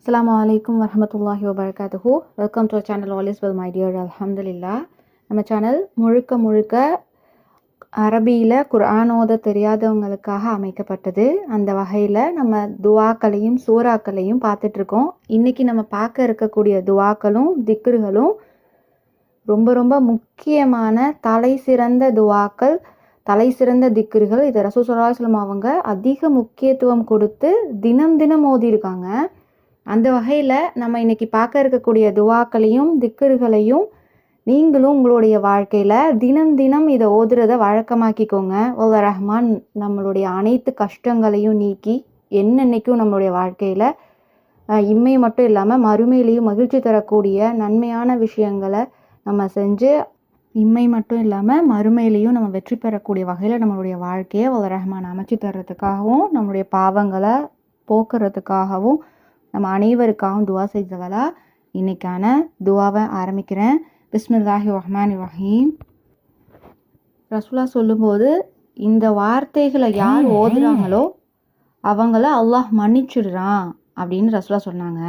அஸ்லாம் அலைக்கும் வரமத்துல்லாஹி வபரகாத்துஹு welcome to channel all is well my dear அலமதுல்லா நம்ம சேனல் முழுக்க முழுக்க அரபியில் குர்ஆன் ஓத தெரியாதவங்களுக்காக அமைக்கப்பட்டது. அந்த வகையில் நம்ம துவாக்களையும் சூறாக்களையும் பார்த்துட்ருக்கோம் இன்றைக்கி நம்ம பார்க்க இருக்கக்கூடிய துவாக்களும் திக்ருகளும் ரொம்ப ரொம்ப முக்கியமான தலை சிறந்த துவாக்கள் தலை சிறந்த திக்ருகள். இதை ரசூ ஸல்லல்லாஹு அவங்க அதிக முக்கியத்துவம் கொடுத்து தினம் தினம் ஓதியிருக்காங்க. அந்த வகையில் நம்ம இன்னைக்கு பார்க்க இருக்கக்கூடிய துவாக்களையும் திக்கர்களையும் நீங்களும் உங்களுடைய வாழ்க்கையில் தினம் தினம் இதை ஓதுறத வழக்கமாக்கிக்கோங்க. ஓல ரஹ்மான் நம்மளுடைய அனைத்து கஷ்டங்களையும் நீக்கி என்னென்னைக்கும் நம்மளுடைய வாழ்க்கையில் இம்மை மட்டும் இல்லாமல் மறுமையிலையும் மகிழ்ச்சி தரக்கூடிய நன்மையான விஷயங்களை நம்ம செஞ்சு இம்மை மட்டும் இல்லாமல் மறுமையிலையும் நம்ம வெற்றி பெறக்கூடிய வகையில் நம்மளுடைய வாழ்க்கையை ஓல ரஹ்மான் அமைச்சு தர்றதுக்காகவும் நம்மளுடைய பாவங்களை போக்குறதுக்காகவும் நம்ம அனைவருக்காகவும் துவா செய்தவளா? இன்னைக்கான துவாவை ஆரம்பிக்கிறேன். பிஸ்மில்லாஹி ரஹ்மான் ரஹீம். ரசூலா சொல்லும்போது இந்த வார்த்தைகளை யார் ஓதுறாங்களோ அவங்கள அல்லாஹ் மன்னிச்சிடுறான் அப்படின்னு ரசூலா சொன்னாங்க.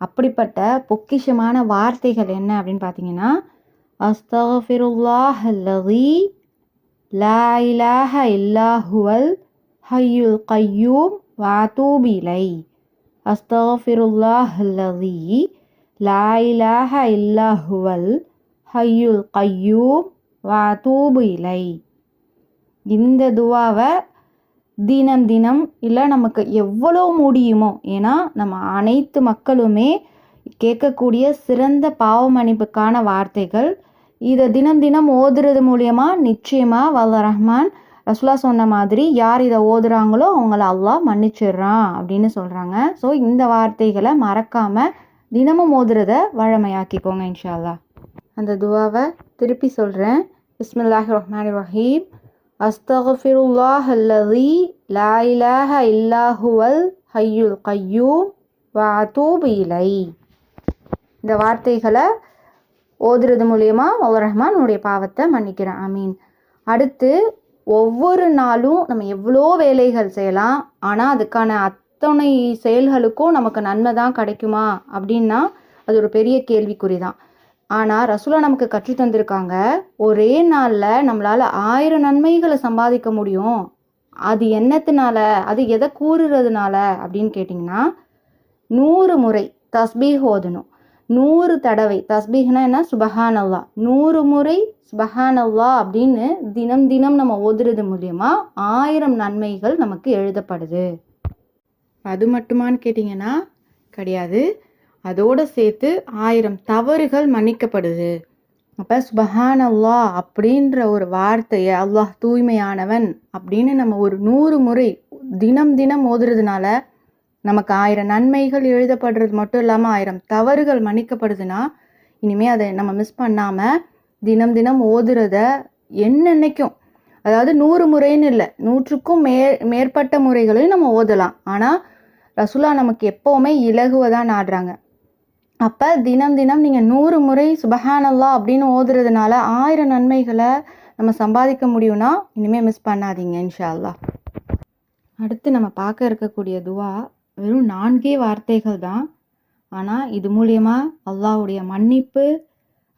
அப்படிப்பட்ட பொக்கிஷமான வார்த்தைகள் என்ன அப்படின்னு பார்த்தீங்கன்னா அஸ்தஃபிருல்லாஹ் அல்லதி லா இலாஹ இல்லாஹுவல் ஹய்யுல் கய்யூம் வாத்தூப் இலை. அஸ்தஃபிருல்லாஹ் அல்லதி லா இலாஹ இல்லாஹுவல் ஹய்யுல் வா வாத்தூபு இலை. இந்த துவாவை தினம் தினம் இல்லை நமக்கு எவ்வளோ முடியுமோ ஏன்னா நம்ம அனைத்து மக்களுமே கேட்கக்கூடிய சிறந்த பாவ மன்னிப்புக்கான வார்த்தைகள். இதை தினம் தினம் ஓதுறது மூலியமாக நிச்சயமாக வல்ல ரஹ்மான் ரசுலா சொன்ன மாதிரி யார் இதை ஓதுறாங்களோ அவங்கள அல்லாஹ் மன்னிச்சிடுறான் அப்படின்னு சொல்கிறாங்க ஸோ இந்த வார்த்தைகளை மறக்காமல் தினமும் ஓதுறத வழமையாக்கிக்கோங்க இன்ஷா அந்த துவாவை திருப்பி சொல்கிறேன் பிஸ்மில்லாஹி ரஹ்மான் ரஹீம். அஸ்தஃபிருல்லாஹ் அல்லதி லா இலாஹ இல்லாஹுவல் ஹையுல் கய்யூம் வாத்தூப் இலை. இந்த வார்த்தைகளை ஓதுறது மூலயமா அவர் ரஹ்மான் உன்னுடைய பாவத்தை மன்னிக்கிறேன். ஐ மீன் அடுத்து ஒவ்வொரு நாளும் நம்ம எவ்வளோ வேலைகள் செய்யலாம் ஆனால் அதுக்கான அத்தனை செயல்களுக்கும் நமக்கு நன்மை தான் கிடைக்குமா? அப்படின்னா அது ஒரு பெரிய கேள்விக்குறி தான். ஆனால் ரசூலா நமக்கு கற்று தந்திருக்காங்க ஒரே நாளில் நம்மளால் ஆயிரம் நன்மைகளை சம்பாதிக்க முடியும். அது என்னத்தினால? அது எதை கூறுறதுனால? அப்படின்னு கேட்டிங்கன்னா நூறு முறை தஸ்பீ ஓதணும். நூறு தடவை. தஸ்பீஹ்னா என்ன? சுபஹானல்லா. நூறு முறை சுபஹானல்லா அப்படின்னு தினம் தினம் நம்ம ஓதுறது மூலியமா ஆயிரம் நன்மைகள் நமக்கு எழுதப்படுது. அது மட்டுமான்னு கேட்டிங்கன்னா கிடையாது. அதோடு சேர்த்து ஆயிரம் தவறுகள் மன்னிக்கப்படுது. அப்போ சுபஹான் அல்லா அப்படின்ற ஒரு வார்த்தையை அல்லாஹ் தூய்மையானவன் அப்படின்னு நம்ம ஒரு நூறு முறை தினம் தினம் ஓதுறதுனால நமக்கு ஆயிரம் நன்மைகள் எழுதப்படுறது மட்டும் இல்லாமல் ஆயிரம் தவறுகள் மன்னிக்கப்படுதுன்னா இனிமேல் அதை நம்ம மிஸ் பண்ணாமல் தினம் தினம் ஓதுறத என்னென்னைக்கும் அதாவது நூறு முறைன்னு இல்லை நூற்றுக்கும் மே மேற்பட்ட முறைகளையும் நம்ம ஓதலாம். ஆனால் ரசுலா நமக்கு எப்போவுமே இலகுவை ஆடுறாங்க நாடுறாங்க. அப்போ தினம் தினம் நீங்கள் நூறு முறை சுபஹானல்லா அப்படின்னு ஓதுறதுனால ஆயிரம் நன்மைகளை நம்ம சம்பாதிக்க முடியும்னா இனிமேல் மிஸ் பண்ணாதீங்க இன்ஷா அல்லா அடுத்து நம்ம பார்க்க இருக்கக்கூடிய துவா வெறும் நான்கே வார்த்தைகள் தான். ஆனால் இது மூலயமா அல்லாஹ்வுடைய மன்னிப்பு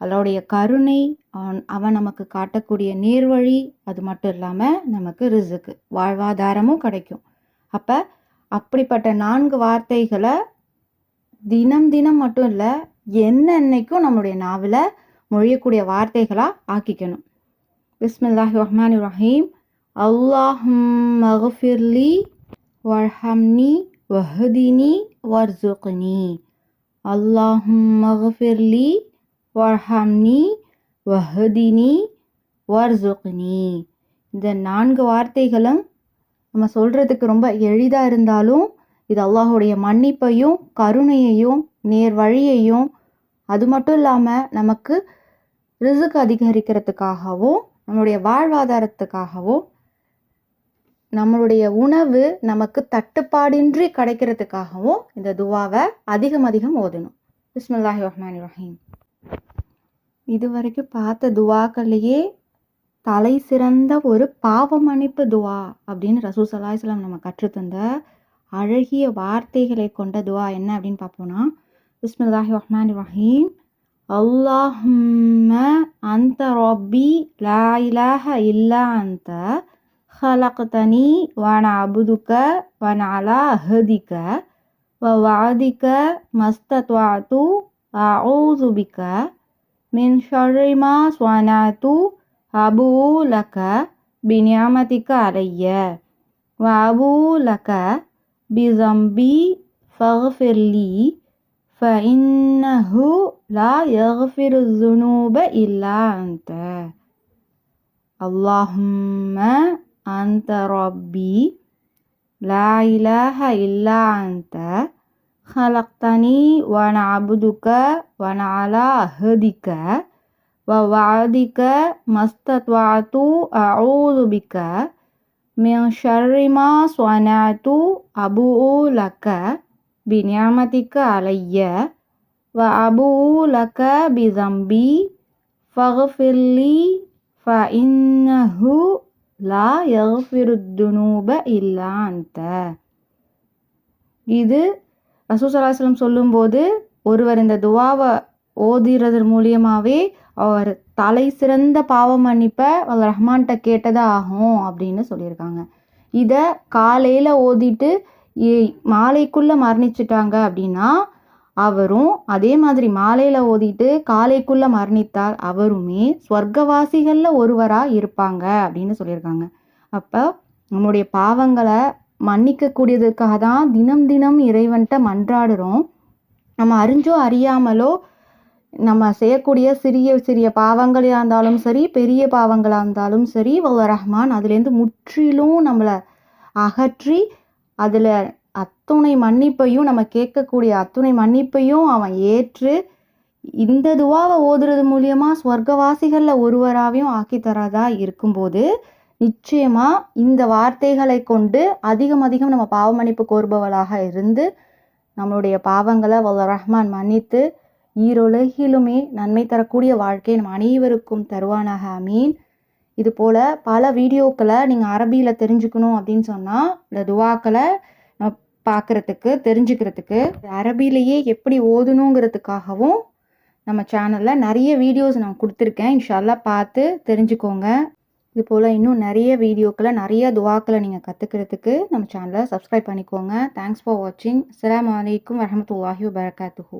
அல்லாவுடைய கருணை அவன் அவன் நமக்கு காட்டக்கூடிய நேர்வழி அது மட்டும் இல்லாமல் நமக்கு ரிசுக்கு வாழ்வாதாரமும் கிடைக்கும். அப்போ அப்படிப்பட்ட நான்கு வார்த்தைகளை தினம் தினம் மட்டும் இல்லை என்னென்னைக்கும் நம்மளுடைய நாவில் மொழியக்கூடிய வார்த்தைகளாக ஆக்கிக்கணும். பிஸ்மில்லாஹி ரஹ்மான் ரஹீம். அல்லாஹும் மஹஃபிர்லி வர்ஹம்னி வஹதினி வர்சுக்னி அல்லாஹும் மகஃபிர்லி வர்ஹம்னி வஹதினி வர்சுக்னி இந்த நான்கு வார்த்தைகளும் நம்ம சொல்கிறதுக்கு ரொம்ப எளிதாக இருந்தாலும் இது அல்லாஹுடைய மன்னிப்பையும் கருணையையும் நேர் வழியையும் அது மட்டும் இல்லாமல் நமக்கு ரிசுக்கு அதிகரிக்கிறதுக்காகவும் நம்மளுடைய வாழ்வாதாரத்துக்காகவும் நம்மளுடைய உணவு நமக்கு தட்டுப்பாடின்றி கிடைக்கிறதுக்காகவும் இந்த துவாவை அதிகம் அதிகம் ஓதணும். பிஸ்மில்லாஹி ரஹ்மான் ரஹீம். இது வரைக்கும் பார்த்த துவாக்கள்லேயே தலை சிறந்த ஒரு பாவ மன்னிப்பு துவா அப்படின்னு ரசூ சலாஹிஸ்லாம் நம்ம கற்றுத்தந்த அழகிய வார்த்தைகளை கொண்ட துவா என்ன அப்படின்னு பார்ப்போம்னா பிஸ்மில்லாஹி ரஹ்மான் ரஹீம். அல்லாஹும்ம அந்த ரொபி லா இலாஹ இல்லா அந்த خلقتني وأنا عبدك وأنا على هديك ووعدك ما استطعت أعوذ بك من شر ما صنعت أبوء لك بنعمتك علي وأبوء لك بذنبي فاغفر لي فإنه لا يغفر الذنوب إلا أنت. اللهم anta rabbi la ilaha illa anta khalaqtani wa na'buduka wa na'ala hadika wa wa'adika mastatwa'tu a'udhu bika min syarri ma su'ana'atu abu'u laka bi ni'matika wa abu'u laka bizambi faghfirli fa innahu லா யஃபிருத்துனூப இல்லா அந்த இது ரசூசலாஸ்லம் சொல்லும்போது ஒருவர் இந்த துவாவை ஓதுறது மூலியமாகவே அவர் தலை சிறந்த பாவ மன்னிப்பை அவர் ரஹ்மான்கிட்ட கேட்டதாக ஆகும் அப்படின்னு சொல்லியிருக்காங்க. இதை காலையில் ஓதிட்டு மாலைக்குள்ளே மரணிச்சிட்டாங்க அப்படின்னா அவரும் அதே மாதிரி மாலையில் ஓதிட்டு காலைக்குள்ளே மரணித்தால் அவருமே ஸ்வர்க்கவாசிகளில் ஒருவராக இருப்பாங்க அப்படின்னு சொல்லியிருக்காங்க. அப்போ நம்முடைய பாவங்களை மன்னிக்கக்கூடியதுக்காக தான் தினம் தினம் இறைவன்கிட்ட மன்றாடுறோம். நம்ம அறிஞ்சோ அறியாமலோ நம்ம செய்யக்கூடிய சிறிய சிறிய பாவங்களாக இருந்தாலும் சரி பெரிய பாவங்களாக இருந்தாலும் சரி வல்ல ரஹ்மான் அதுலேருந்து முற்றிலும் நம்மளை அகற்றி அதில் அத்துணை மன்னிப்பையும் நம்ம கேட்கக்கூடிய அத்துணை மன்னிப்பையும் அவன் ஏற்று இந்த துவாவை ஓதுறது மூலியமாக ஸ்வர்க்கவாசிகளில் ஒருவராகவும் ஆக்கி இருக்கும்போது நிச்சயமாக இந்த வார்த்தைகளை கொண்டு அதிகம் அதிகம் நம்ம பாவ மன்னிப்பு கோருபவளாக இருந்து நம்மளுடைய பாவங்களை வல்ல ரஹ்மான் மன்னித்து ஈரோலகிலுமே நன்மை தரக்கூடிய வாழ்க்கை நம் அனைவருக்கும் தருவானாக அமீன் இது போல் பல வீடியோக்களை நீங்கள் அரபியில் தெரிஞ்சுக்கணும் அப்படின்னு சொன்னால் இந்த துவாக்களை பார்க்குறதுக்கு தெரிஞ்சுக்கிறதுக்கு அரபிலேயே எப்படி ஓதணுங்கிறதுக்காகவும் நம்ம சேனலில் நிறைய வீடியோஸ் நான் கொடுத்துருக்கேன். இன்ஷால்லாம் பார்த்து தெரிஞ்சுக்கோங்க. இது போல் இன்னும் நிறைய வீடியோக்களை நிறைய துவாக்களை நீங்கள் கற்றுக்கிறதுக்கு நம்ம சேனலை சப்ஸ்கிரைப் பண்ணிக்கோங்க. தேங்க்ஸ் ஃபார் வாட்சிங் அஸ்லாம் வலைக்கம் வரமத்துல்லாஹி வபரகாத்துஹூ